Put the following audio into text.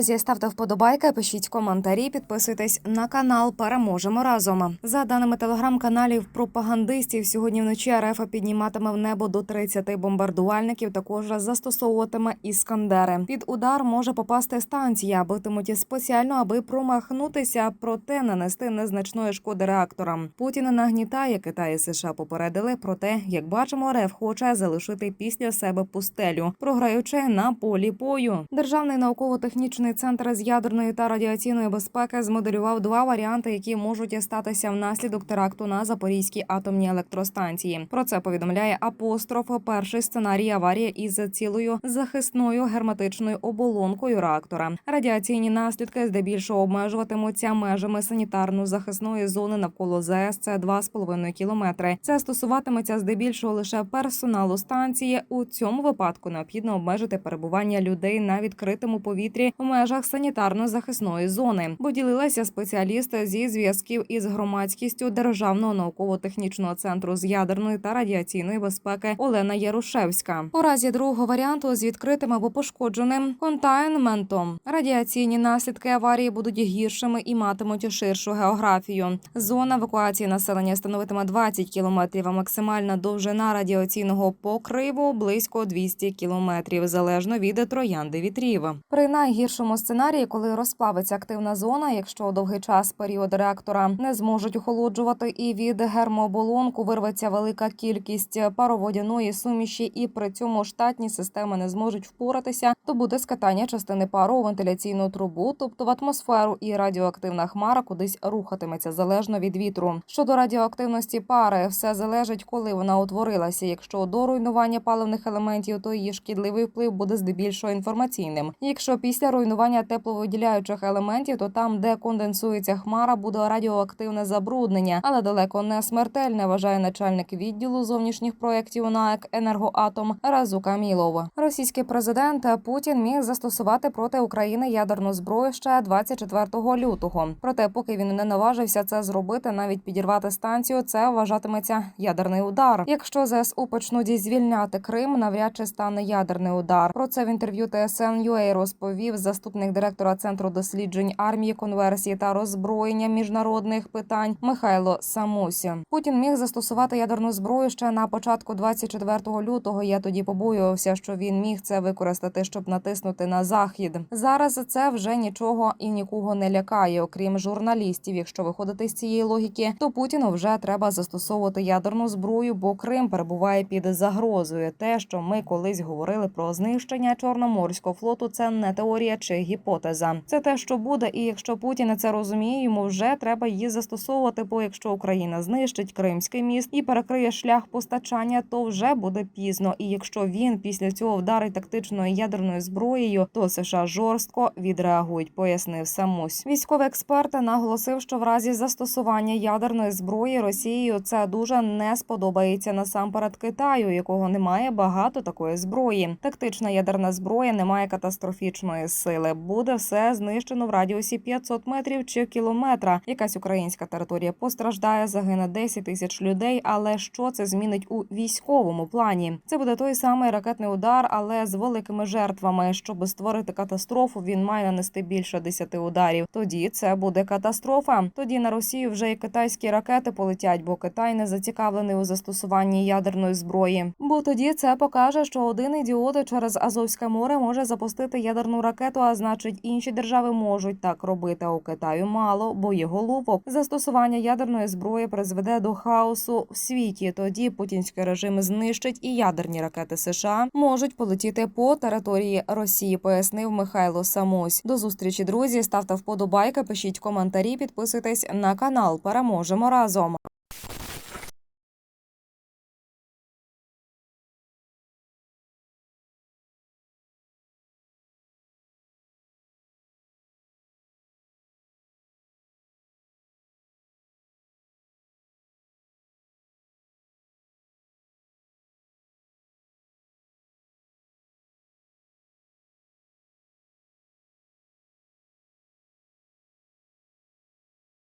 друзі, ставте вподобайки, пишіть коментарі, підписуйтесь на канал. Переможемо разом. За даними телеграм-каналів пропагандистів, сьогодні вночі РФ підніматиме в небо до 30 бомбардувальників. Також застосовуватиме іскандери. Під удар може попасти станція, битимуть спеціально, аби промахнутися, проте нанести незначної шкоди реакторам. Путін нагнітає Китай і США попередили. Проте, як бачимо, РФ хоче залишити після себе пустелю, програючи на полі бою. Державний науково-технічний центр з ядерної та радіаційної безпеки змоделював два варіанти, які можуть статися внаслідок теракту на Запорізькій атомній електростанції. Про це повідомляє апостроф. Перший сценарій аварія із цілою захисною герметичною оболонкою реактора. Радіаційні наслідки здебільшого обмежуватимуться межами санітарно-захисної зони навколо ЗАЕС. Це 2,5 кілометри. Це стосуватиметься здебільшого лише персоналу станції. У цьому випадку необхідно обмежити перебування людей на відкритому повітрі в межах санітарно-захисної зони. Бо ділилася спеціалісти зі зв'язків із громадськістю Державного науково-технічного центру з ядерної та радіаційної безпеки Олена Ярушевська. У разі другого варіанту з відкритим або пошкодженим контайнментом радіаційні наслідки аварії будуть гіршими і матимуть ширшу географію. Зона евакуації населення становитиме 20 кілометрів, а максимальна довжина радіаційного покриву близько 200 кілометрів, залежно від троянди вітрів. При найгіршому сценарії, коли розплавиться активна зона, якщо довгий час період реактора не зможуть охолоджувати, і від гермооболонку вирветься велика кількість пароводяної суміші, і при цьому штатні системи не зможуть впоратися, то буде скатання частини пару у вентиляційну трубу, тобто в атмосферу, і радіоактивна хмара кудись рухатиметься залежно від вітру. Щодо радіоактивності пари, все залежить, коли вона утворилася. Якщо до руйнування паливних елементів, то її шкідливий вплив буде здебільшого інформаційним. Якщо після руйнування тепловиділяючих елементів, то там, де конденсується хмара, буде радіоактивне забруднення, але далеко не смертельне, вважає начальник відділу зовнішніх проєктів НАЕК «Енергоатом» Разу Камілов. Російський президент Путін міг застосувати проти України ядерну зброю ще 24 лютого. Проте, поки він не наважився це зробити, навіть підірвати станцію, це вважатиметься ядерний удар. Якщо ЗСУ почнуть звільняти Крим, навряд чи стане ядерний удар. Про це в інтерв'ю TSN.ua розповів заступник директора центру досліджень армії, конверсії та роззброєння міжнародних питань Михайло Самусі. Путін міг застосувати ядерну зброю ще на початку 24 лютого. Я тоді побоювався, що він міг це використати, щоб натиснути на захід. Зараз це вже нічого і нікого не лякає, окрім журналістів. Якщо виходити з цієї логіки, то Путіну вже треба застосовувати ядерну зброю, бо Крим перебуває під загрозою. Те, що ми колись говорили про знищення чорноморського флоту, це не теорія чи гіпотеза. Це те, що буде, і якщо Путін це розуміє, йому вже треба її застосовувати. Бо якщо Україна знищить Кримський міст і перекриє шлях постачання, то вже буде пізно. І якщо він після цього вдарить тактичною ядерною зброєю, то США жорстко відреагують, пояснив Самусь. Військовий експерт наголосив, що в разі застосування ядерної зброї Росією це дуже не сподобається насамперед Китаю, якого немає багато такої зброї. Тактична ядерна зброя не має катастрофічної сили. Буде все знищено в радіусі 500 метрів чи кілометра. Якась українська територія постраждає, загине 10 тисяч людей. Але що це змінить у військовому плані? Це буде той самий ракетний удар, але з великими жертвами. Щоб створити катастрофу, він має нанести більше 10 ударів. Тоді це буде катастрофа. Тоді на Росію вже і китайські ракети полетять, бо Китай не зацікавлений у застосуванні ядерної зброї. Бо тоді це покаже, що один ідіот через Азовське море може запустити ядерну ракету, значить інші держави можуть так робити. А у Китаю мало боєголовок. Застосування ядерної зброї призведе до хаосу в світі. Тоді путінський режим знищить і ядерні ракети США можуть полетіти по території Росії. Пояснив Михайло Самось. До зустрічі, друзі. Ставте вподобайки, пишіть коментарі, підписуйтесь на канал. Переможемо разом.